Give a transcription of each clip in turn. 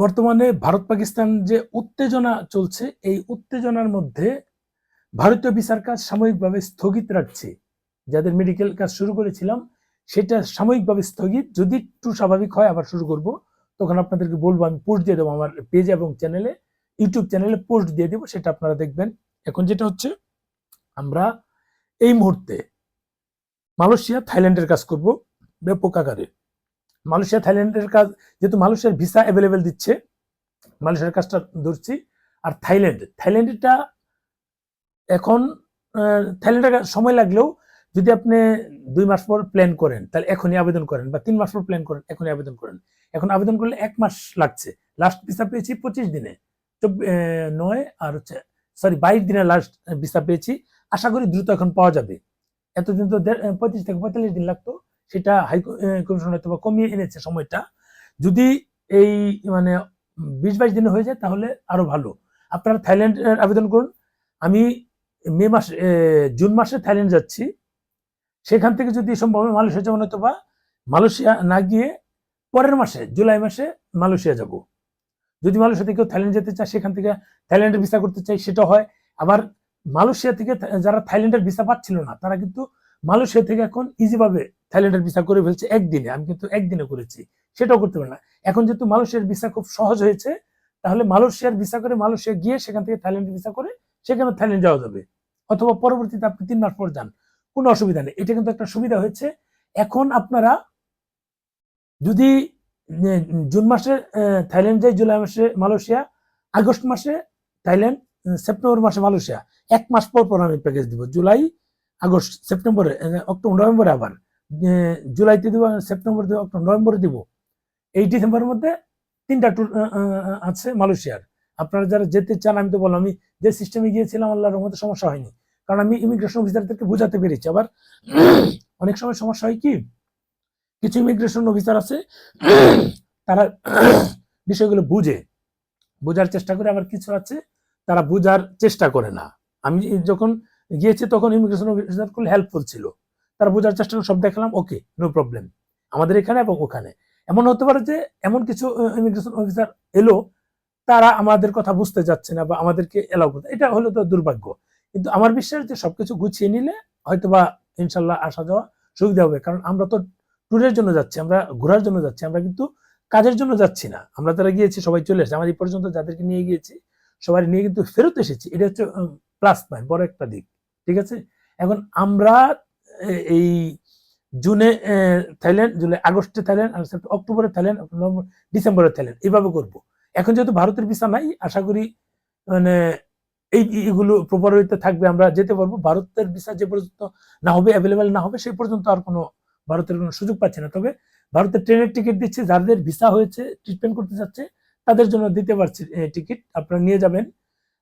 বর্তমানে ভারত পাকিস্তান যে উত্তেজনা চলছে, এই উত্তেজনার মধ্যে ভারতীয় বিচার কাজ সাময়িকভাবে স্থগিত রাখছে। যাদের মেডিকেল কাজ শুরু করেছিলাম, সেটা সাময়িকভাবে স্থগিত। যদি একটু স্বাভাবিক হয়, আবার শুরু করব। তখন আপনাদেরকে বলব, আমি পোস্ট দিয়ে দেবো আমার পেজে এবং চ্যানেলে ইউটিউব চ্যানেলে পোস্ট দিয়ে দেবো, সেটা আপনারা দেখবেন। এখন যেটা হচ্ছে, আমরা এই মুহূর্তে মালয়েশিয়া, থাইল্যান্ডের কাজ করব ব্যাপক আকারে। মালয়েশিয়া থাইল্যান্ডের কাজ, যেহেতু মালয়েশিয়ার ভিসা অ্যাভেলেবেল দিচ্ছে মালয়েশিয়ার কাজটা ধরছি। আর থাইল্যান্ড থাইল্যান্ডটা এখন থাইল্যান্ডের সময় লাগলেও যদি আপনি দুই মাস পর প্ল্যান করেন, তাহলে এখনই আবেদন করেন বা তিন মাস পর প্ল্যান করেন, এখনই আবেদন করেন। এখন আবেদন করলে এক মাস লাগছে। লাস্ট ভিসা পেয়েছি পঁচিশ দিনে নয় আর হচ্ছে সরি বাইশ দিনে লাস্ট ভিসা পেয়েছি। আশা করি দ্রুত এখন পাওয়া যাবে। এতদিন তো পঁয়ত্রিশ থেকে পঁয়তাল্লিশ দিন লাগতো। সেটা হাই কমিশন হয়তো কমিয়ে এনেছে সময়টা। যদি এই মানে বিশ বাইশ দিনে হয়ে যায় তাহলে আরও ভালো। আপনারা থাইল্যান্ডের আবেদন করুন। আমি মে মাসে জুন মাসে থাইল্যান্ড যাচ্ছি। সেখান থেকে যদি সম্ভব হয় মালয়েশিয়া যেমন হয়তো বা মালয়েশিয়া না গিয়ে পরের মাসে, জুলাই মাসে মালয়েশিয়া যাব। যদি মালয়েশিয়া থেকে থাইল্যান্ড যেতে চায়, সেখান থেকে থাইল্যান্ডের ভিসা করতে চাই সেটা হয়। আবার মালয়েশিয়া থেকে যারা থাইল্যান্ডের ভিসা পাচ্ছিল না, তারা কিন্তু মালয়েশিয়া থেকে এখন ইজিভাবে থাইল্যান্ডের ভিসা করে ফেলছে একদিনে, আমি কিন্তু একদিনে করেছি, সেটাও করতে পারি না। এখন যেহেতু মালয়েশিয়ার ভিসা খুব সহজ হয়েছে, তাহলে মালয়েশিয়ার ভিসা করে মালয়েশিয়া গিয়ে সেখান থেকে থাইল্যান্ডের ভিসা করে সেখানে থাইল্যান্ড যাওয়া যাবে। অথবা পরবর্তীতে আপনি তিন মাস পর যান, কোনো অসুবিধা নেই। এটা কিন্তু একটা সুবিধা হয়েছে। এখন আপনারা যদি জুন মাসে থাইল্যান্ড যায়, জুলাই মাসে মালয়েশিয়া, আগস্ট মাসে থাইল্যান্ড সেপ্টেম্বর মাসে মালয়েশিয়া, এক মাস পর পর আমি প্যাকেজ দিব। জুলাই, আগস্ট, সেপ্টেম্বরে অক্টোবর, নভেম্বরে আবার। জুলাইতে দিব, সেপ্টেম্বর দিব, অক্টোবর, নভেম্বরে দিব। এই ডিসেম্বরের মধ্যে তিনটা ট্যুর আছে মালয়েশিয়ার। আপনারা যারা যেতে চান, আমি তো বললাম, আমি যে সিস্টেমে গিয়েছিলাম, আল্লাহর রহমতে সমস্যা হয়নি। কারণ আমি ইমিগ্রেশন অফিসারদেরকে বোঝাতে পেরেছি। আবার অনেক সময় সমস্যা হয় কি, কিছু ইমিগ্রেশন অফিসার আছে, তারা বিষয়গুলো বুঝে। বোঝার চেষ্টা করে, আবার কিছু আছে, তারা বোঝার চেষ্টা করে না। আমি যখন গিয়েছি, তখন ইমিগ্রেশন অফিসার খুব হেল্পফুল ছিল। তারা বোঝার চেষ্টা করে, সব দেখালাম ওকে নো প্রবলেম আমাদের এখানে এবং ওখানে। এমন হতে পারে যে, এমন কিছু ইমিগ্রেশন অফিসার এলো, তারা আমাদের কথা বুঝতে যাচ্ছে না বা আমাদেরকে এলাও করতে, এটা হলো তো দুর্ভাগ্য। কিন্তু আমার বিশ্বাস যে সবকিছু গুছিয়ে নিলে হয়তোবা ইনশাল্লাহ আসা যাওয়া সুবিধা হবে, কারণ আমরা তো ট্যুরের জন্য যাচ্ছি, আমরা ঘোরার জন্য যাচ্ছি, আমরা কিন্তু কাজের জন্য যাচ্ছি না। আমরা তারা গিয়েছি, সবাই চলে এসেছি, আমার এই পর্যন্ত যাদেরকে নিয়ে গিয়েছি, সবাই নিয়ে কিন্তু ফেরত এসেছি। এটা হচ্ছে প্লাস পয়েন্ট বড় একটা দিক, ঠিক আছে? এখন আমরা এই জুনে থাইল্যান্ড, জুলাই, আগস্টে থাইল্যান্ড আর অক্টোবরে থাইল্যান্ড, নভেম্বর, ডিসেম্বরে থাইল্যান্ড, এইভাবে করব। এখন যেহেতু ভারতের ভিসা নাই, আশা করি মানে এই এগুলো প্রপার ওয়েতে থাকবে, আমরা যেতে পারব। ভারতের ভিসা যে পর্যন্ত না হবে অ্যাভেলেবেল না হবে, সেই পর্যন্ত আর কোনো, ভারতের কোনো সুযোগ পাচ্ছে না। তবে ভারতের ট্রেনের টিকিট দিচ্ছে, যাদের ভিসা হয়েছে ট্রিটমেন্ট করতে যাচ্ছে, তাদের জন্য দিতে পারছি টিকিট, আপনারা নিয়ে যাবেন।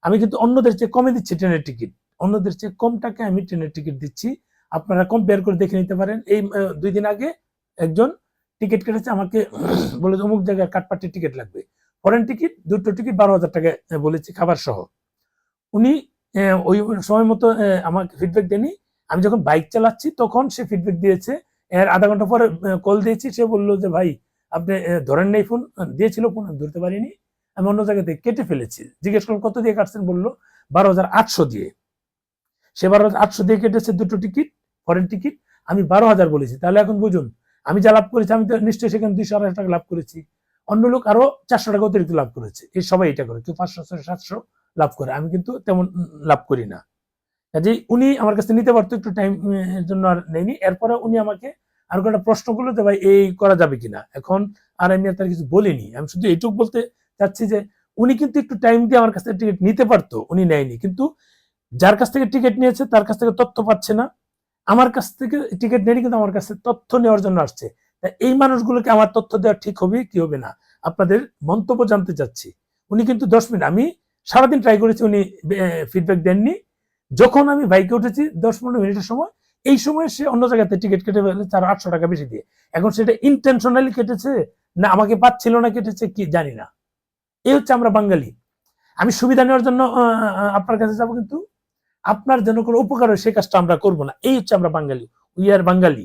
আমি কিন্তু অন্যদের চেয়ে কমে দিচ্ছি ট্রেনের টিকিট। অন্যদের চেয়ে কম টাকায় আমি ট্রেনের টিকিট দিচ্ছি। আপনারা কম্পেয়ার করে দেখে নিতে পারেন। এই দুই দিন আগে একজন টিকিট কেটেছে, আমাকে বলে অমুক জায়গায় কাটপাটির টিকিট লাগবে। ফরেন টিকিট, দুটো টিকিট বারো হাজার টাকা বলেছি খাবার সহ উনি ওই সময় মতো আমাকে ফিডব্যাক দেয়নি আমি যখন বাইক চালাচ্ছি, তখন সে ফিডব্যাক দিয়েছে। এর আধা ঘণ্টা পরে কল দিয়েছি। সে বলল যে, ভাই, আপনি ধরেন নাই ফোন দিয়েছিল ফোন আমি ধরতে পারিনি। আমি অন্য জায়গাতে কেটে ফেলেছি। জিজ্ঞেস করলাম কত দিয়ে কাটছেন? বলল, বারো হাজার আটশো দিয়ে। সে বারো হাজার আটশো দিয়ে কেটেছে দুটো টিকিট। ফরেন টিকিট আমি বারো হাজার বলেছি। তাহলে এখন বুঝুন, আমি যা লাভ করেছি, আমি তো নিশ্চয়ই সেখানে দুইশো আড়াইশো টাকা লাভ করেছি। অন্য লোক আরও চারশো টাকা অতিরিক্ত লাভ করেছে। এই সবাই এটা করে, কেউ পাঁচশো, ছয়শো, সাতশো লাভ করে। আমি কিন্তু তেমন লাভ করি না। কাজেই উনি আমার কাছে নিতে পারতো, একটু টাইম এর জন্য আর নেয়নি। এরপরে উনি আমাকে আর একটা প্রশ্ন করল যে, ভাই, এই করা যাবে কিনা? এখন আর আমি আর তার কিছু বলিনি। আমি শুধু এইটুকু বলতে চাচ্ছি যে, উনি কিন্তু একটু টাইম দিয়ে আমার কাছ থেকে টিকিট নিতে পারতো, উনি নেয়নি। কিন্তু যার কাছ থেকে টিকিট নিয়েছে, তার কাছ থেকে তথ্য পাচ্ছে না। আমার কাছ থেকে টিকিট নেয়নি কিন্তু আমার কাছে তথ্য নেওয়ার জন্য আসছে। এই মানুষগুলোকে আমার তথ্য দেওয়া ঠিক হবে কি হবে না? আপনাদের মন্তব্য জানতে চাচ্ছি। উনি কিন্তু দশ মিনিট, আমি সারাদিন ট্রাই করেছি, উনি ফিডব্যাক দেননি। যখন আমি বাইকে উঠেছি, দশ পনেরো মিনিটের সময়, এই সময় সে অন্য জায়গাতে টিকিট কেটে ফেলে তার আটশো টাকা বেশি দিয়ে। এখন সেটা ইন্টেনশনালি কেটেছে না, আমাকে পাচ্ছিল না, কেটেছে কি জানি না। এই হচ্ছে আমরা বাঙালি। আমি সুবিধা নেওয়ার জন্য আপনার কাছে যাব কিন্তু? আপনার জন্য কোনো উপকার হয়, সেই কাজটা আমরা করব না। এই হচ্ছে আমরা বাঙালি। We are Bangali